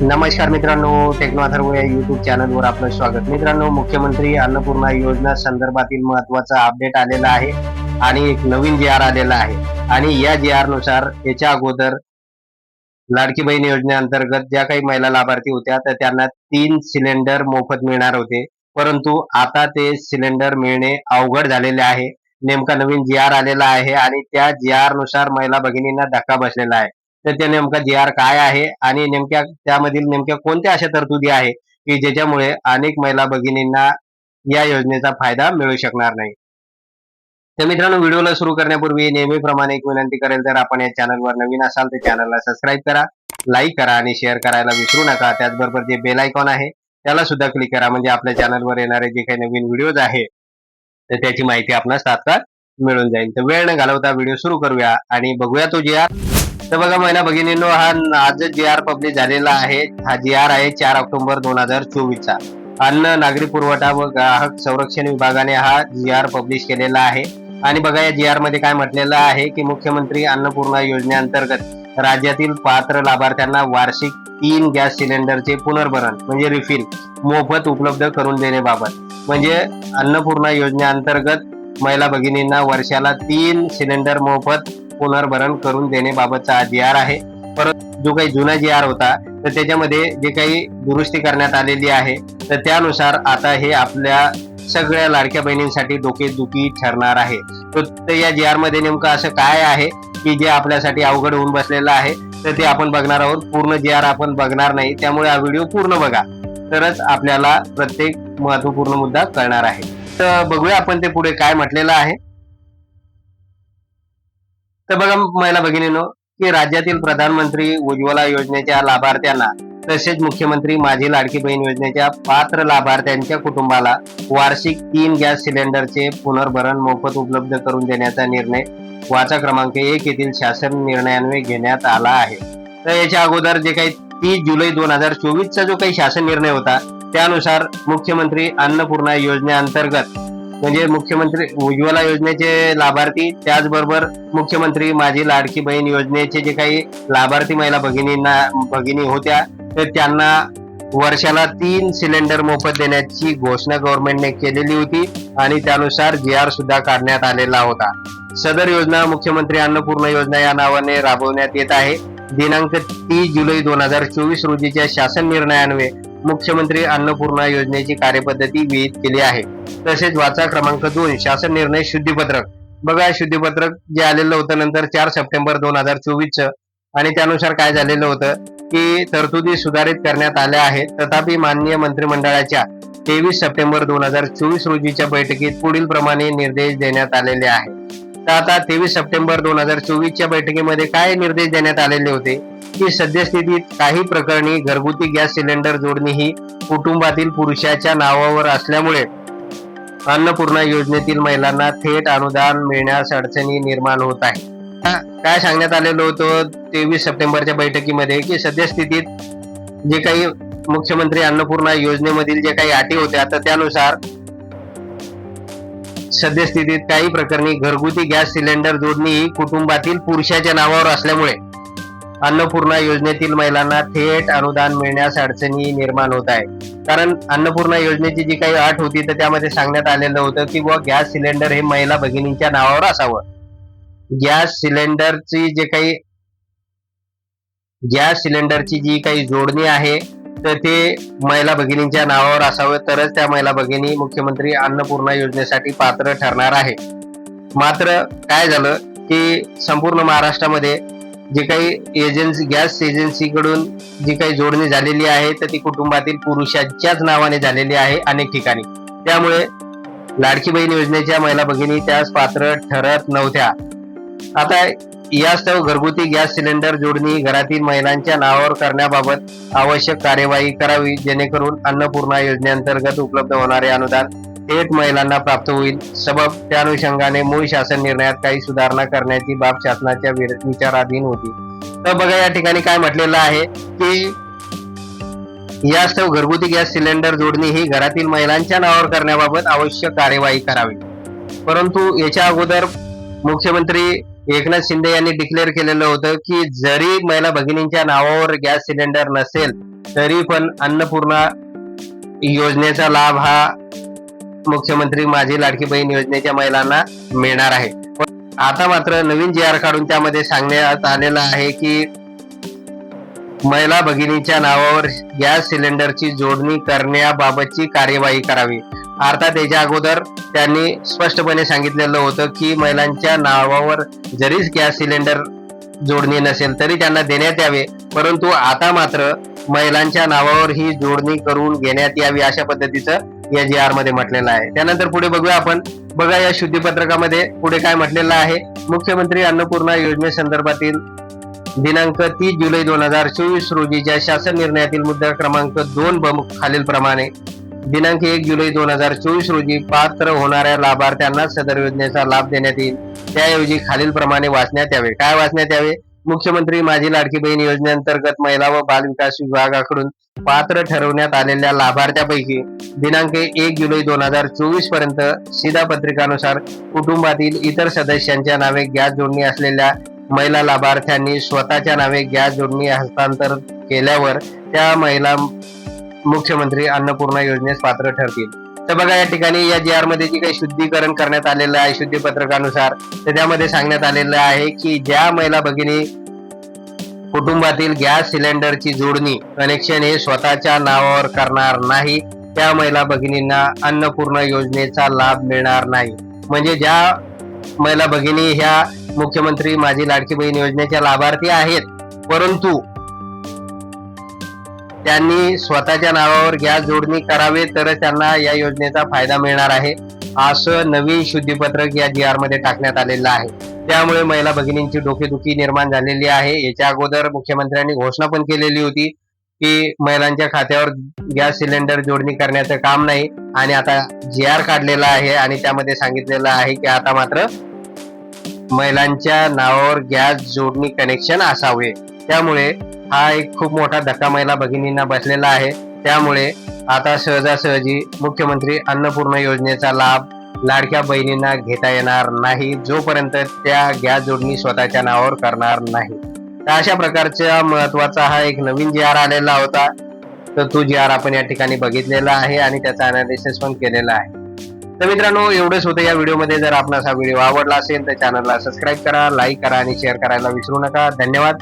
नमस्कार मित्रांनो टेक्नो अथर्व या युट्यूब चॅनलवर आपलं स्वागत. मित्रांनो मुख्यमंत्री अन्नपूर्णा योजना संदर्भातील महत्त्वाचा अपडेट आलेला आहे आणि एक नवीन जी आर आलेला आहे. आणि या जी आरनुसार याच्या अगोदर लाडकी बहीण योजनेअंतर्गत ज्या काही महिला लाभार्थी होत्या तर त्यांना तीन सिलेंडर मोफत मिळणार होते. परंतु आता ते सिलेंडर मिळणे अवघड झालेले आहे. नेमका नवीन जी आर आलेला आहे आणि त्या जी आरनुसार महिला भगिनींना धक्का बसलेला आहे. तर त्या नेमका जे आर काय आहे? आणि नेमक्या त्यामधील नेमक्या कोणत्या अशा तरतुदी आहे की ज्याच्यामुळे अनेक महिला भगिनींना या योजनेचा फायदा मिळू शकणार नाही? तर मित्रांनो व्हिडिओला सुरू करण्यापूर्वी नेहमीप्रमाणे एक विनंती करेल तर आपण या चॅनलवर नवीन असाल तर चॅनलला सबस्क्राईब करा लाईक करा आणि शेअर करायला विसरू नका. त्याचबरोबर जे बेल आयकॉन आहे त्याला सुद्धा क्लिक करा. म्हणजे आपल्या चॅनलवर येणारे जे काही नवीन व्हिडिओज आहे तर त्याची माहिती आपणास तात्काळ मिळून जाईल. तर वेळ न घालवता व्हिडिओ सुरू करूया आणि बघूया तो जे आर तर बघा महिला भगिनींनो हा आज जी आर पब्लिश झालेला आहे. हा जी आर आहे चार ऑक्टोबर दोन हजार चोवीसचा. अन्न नागरी पुरवठा व ग्राहक संरक्षण विभागाने हा जी आर पब्लिश केलेला आहे. आणि बघा या जी आरमध्ये काय म्हटलेलं आहे की मुख्यमंत्री अन्नपूर्णा योजनेअंतर्गत राज्यातील पात्र लाभार्थ्यांना वार्षिक तीन गॅस सिलेंडरचे पुनर्भरण म्हणजे रिफिल मोफत उपलब्ध करून देण्याबाबत म्हणजे अन्नपूर्णा योजनेअंतर्गत महिला भगिनींना वर्षाला तीन सिलेंडर मोफत पुनर्भरण करून देण्याबाबतचा हा जी आर आहे. परत जो काही जुना जी आर होता तर त्याच्यामध्ये जे काही दुरुस्ती करण्यात आलेली आहे तर त्यानुसार आता हे आपल्या सगळ्या लाडक्या बहिणींसाठी डोकेदुखी ठरणार आहे. तर या जी आरमध्ये नेमकं असं काय आहे की जे आपल्यासाठी अवघड होऊन बसलेलं आहे तर ते आपण बघणार आहोत. पूर्ण जी आर आपण बघणार नाही त्यामुळे हा व्हिडिओ पूर्ण बघा. तरच आपल्याला प्रत्येक महत्त्वपूर्ण मुद्दा कळणार आहे. तर बघूया आपण ते पुढे काय म्हटलेलं आहे. तर बघा महिला भगिनीनो की राज्यातील प्रधानमंत्री उज्ज्वला योजनेच्या लाभार्थ्यांना तसेच मुख्यमंत्री माझी लाडकी बहीण योजनेच्या पात्र लाभार्थ्यांच्या कुटुंबाला वार्षिक तीन गॅस सिलेंडरचे पुनर्भरण मोफत उपलब्ध करून देण्याचा निर्णय वाचा क्रमांक एक येथील शासन निर्णयान्वये घेण्यात आला आहे. तर याच्या अगोदर जे काही तीस जुलै दोन हजार चोवीसचा जो काही शासन निर्णय होता त्यानुसार मुख्यमंत्री अन्नपूर्णा योजनेअंतर्गत म्हणजे मुख्यमंत्री उज्ज्वला योजनेचे लाभार्थी त्याचबरोबर मुख्यमंत्री माझी लाडकी बहीण योजनेचे जे काही लाभार्थी महिला भगिनींना भगिनी होत्या तर त्यांना वर्षाला तीन सिलेंडर मोफत देण्याची घोषणा गव्हर्नमेंटने केलेली होती आणि त्यानुसार जी आर सुद्धा काढण्यात आलेला होता. सदर योजना मुख्यमंत्री अन्नपूर्णा योजना या नावाने राबवण्यात येत आहे. दिनांक तीस जुलै दोन हजार चोवीस रोजीच्या शासन निर्णयान्वये मुख्यमंत्री अन्नपूर्णा योजनेची कार्यपद्धती विहित केली आहे. तसेच वाचा क्रमांक दोन शासन निर्णय शुद्धीपत्रक. बघा शुद्धीपत्रक जे आलेलं होतं नंतर चार सप्टेंबर दोन हजार चोवीस आणि त्यानुसार काय झालेलं होतं की तरतुदी सुधारित करण्यात आल्या आहेत. तथापि माननीय मंत्रिमंडळाच्या तेवीस सप्टेंबर दोन हजार चोवीस रोजीच्या बैठकीत पुढील प्रमाणे निर्देश देण्यात आलेले आहेत. तर आता तेवीस सप्टेंबर दोन हजार चोवीसच्या बैठकीमध्ये काय निर्देश देण्यात आलेले होते? की सद्यस्थितीत काही प्रकरणी घरगुती गॅस सिलेंडर जोडणी ही कुटुंबातील पुरुषाच्या नावावर असल्यामुळे अन्नपूर्णा योजनेतील महिलांना थेट अनुदान मिळण्यास अडचणी निर्माण होत आहे काय सांगण्यात आलेलं होतं तेवीस सप्टेंबरच्या बैठकीमध्ये? की सद्यस्थितीत जे काही मुख्यमंत्री अन्नपूर्णा योजनेमधील जे काही अटी होत्या तर त्यानुसार सद्यस्थितीत काही प्रकरणी घरगुती गॅस सिलेंडर जोडणी ही कुटुंबातील पुरुषाच्या नावावर असल्यामुळे अन्नपूर्णा योजनेतील महिलांना थेट अनुदान मिळण्यास अडचणी निर्माण होत आहे कारण अन्नपूर्णा योजनेची जी काही अट होती तर त्यामध्ये सांगण्यात आलेलं होतं की बुवा गॅस सिलेंडर हे महिला भगिनींच्या नावावर असावं. गॅस सिलेंडरची जे काही गॅस सिलेंडरची जी काही जोडणी आहे तर ते महिला भगिनींच्या नावावर असावं तरच त्या महिला भगिनी मुख्यमंत्री अन्नपूर्णा योजनेसाठी पात्र ठरणार आहे. मात्र काय झालं की संपूर्ण महाराष्ट्रामध्ये जे काही एजन्सी गॅस एजन्सीकडून जी काही जोडणी झालेली आहे तर ती कुटुंबातील पुरुषाच्याच नावाने झालेली आहे अनेक ठिकाणी. त्यामुळे लाडकी बहीण योजनेच्या महिला भगिनी त्यास पात्र ठरत नव्हत्या. आता यास्तव घरगुती गॅस सिलेंडर जोडणी घरातील महिलांच्या नावावर करण्याबाबत आवश्यक कार्यवाही करावी जेणेकरून अन्नपूर्णा योजनेअंतर्गत उपलब्ध होणारे अनुदान थेट महिलांना प्राप्त होईल. सबब त्या अनुषंगाने मूळ शासन निर्णयात काही सुधारणा करण्याची बाब शासनाच्या विचाराधीन होती. तर बघा या ठिकाणी काय म्हटलेलं आहे की यास्तव घरगुती गॅस सिलेंडर जोडणी ही घरातील महिलांच्या नावावर करण्याबाबत आवश्यक कार्यवाही करावी. परंतु याच्या अगोदर मुख्यमंत्री एकनाथ शिंदे यांनी डिक्लेअर केलेलं होतं की जरी महिला भगिनींच्या नावावर गॅस सिलेंडर नसेल तरी पण अन्नपूर्णा योजनेचा लाभ हा मुख्यमंत्री माझी लाडकी बहीण योजनेच्या महिलांना मिळणार आहे. आता मात्र नवीन जी आर काढून त्यामध्ये सांगण्यात आलेलं आहे की महिला भगिनीच्या नावावर गॅस सिलेंडरची जोडणी करण्याबाबतची कार्यवाही करावी. अर्थात याच्या अगोदर त्यांनी स्पष्टपणे सांगितलेलं होतं की महिलांच्या नावावर जरीच गॅस सिलेंडर जोडणी नसेल तरी त्यांना देण्यात यावे परंतु आता मात्र महिलांच्या नावावर ही जोडणी करून घेण्यात यावी अशा पद्धतीचं या जी आरमध्ये म्हटलेलं आहे. त्यानंतर पुढे बघूया आपण. बघा या शुद्धीपत्रकामध्ये पुढे काय म्हटलेलं आहे. मुख्यमंत्री अन्नपूर्णा योजनेसंदर्भातील दिनांक तीस जुलै दोन हजार चोवीस रोजीच्या शासन निर्णयातील मुद्दा क्रमांक दोन ब खालील प्रमाणे दिनांक एक जुलै दोन हजार चोवीस रोजी पात्र होणाऱ्या लाभार्थ्यांना सदर योजनेचा लाभ देण्यात येईल. त्याऐवजी खालील प्रमाणे वाचण्यात यावे. काय वाचण्यात यावे? मुख्यमंत्री माझी लाडकी बहीण योजनेअंतर्गत महिला व बाल विकास विभागाकडून पात्र ठरवण्यात आलेल्या लाभार्थ्यापैकी दिनांक एक जुलै दोन हजार चोवीसपर्यंत शिधापत्रिकानुसार कुटुंबातील इतर सदस्यांच्या नावे गॅस जोडणी असलेल्या महिला लाभार्थ्यांनी स्वतःच्या नावे गॅस जोडणी हस्तांतर केल्यावर त्या महिला मुख्यमंत्री अन्नपूर्णा योजनेस पात्र ठरतील. तर बघा या ठिकाणी या जी आरमध्ये जी काही शुद्धीकरण करण्यात आलेलं आहे शुद्धी पत्रकानुसार तर त्यामध्ये सांगण्यात आलेलं आहे की ज्या महिला भगिनी कुटुंबातील गॅस सिलेंडरची जोडणी कनेक्शन हे स्वतःच्या नावावर करणार नाही त्या महिला भगिनींना अन्नपूर्णा योजनेचा लाभ मिळणार नाही. म्हणजे ज्या महिला भगिनी ह्या मुख्यमंत्री माझी लाडकी बहीण योजनेच्या लाभार्थी आहेत परंतु त्यांनी स्वतःच्या नावावर गॅस जोडणी करावे तरच त्यांना या योजनेचा फायदा मिळणार आहे असं नवीन शुद्धीपत्रक या जी आरमध्ये टाकण्यात आलेलं आहे. त्यामुळे महिला भगिनींची डोकेदुखी निर्माण झालेली आहे. याच्या अगोदर मुख्यमंत्र्यांनी घोषणा पण केलेली होती की महिलांच्या खात्यावर गॅस सिलेंडर जोडणी करण्याचं काम नाही आणि आता जी आर काढलेला आहे आणि त्यामध्ये सांगितलेलं आहे की आता मात्र महिलांच्या नावावर गॅस जोडणी कनेक्शन असावे. त्यामुळे हा एक खूप मोठा धक्का महिला भगिनींना बसलेला आहे. त्यामुळे आता सहजासहजी मुख्यमंत्री अन्नपूर्णा योजनेचा लाभ लाडक्या बहिणींना घेता येणार नाही. जोपर्यंत त्या गॅस जोडणी स्वतःच्या नावावर करणार नाही. तर अशा प्रकारच्या महत्त्वाचा हा एक नवीन जी आर आलेला होता. तर तो जी आर आपण या ठिकाणी बघितलेला आहे आणि त्याचा अनालिसिस पण केलेला आहे. तर मित्रांनो एवढंच होतं. या व्हिडिओमध्ये जर आपणास हा व्हिडिओ आवडला असेल तर चॅनलला सबस्क्राईब करा लाईक करा आणि शेअर करायला विसरू नका. धन्यवाद.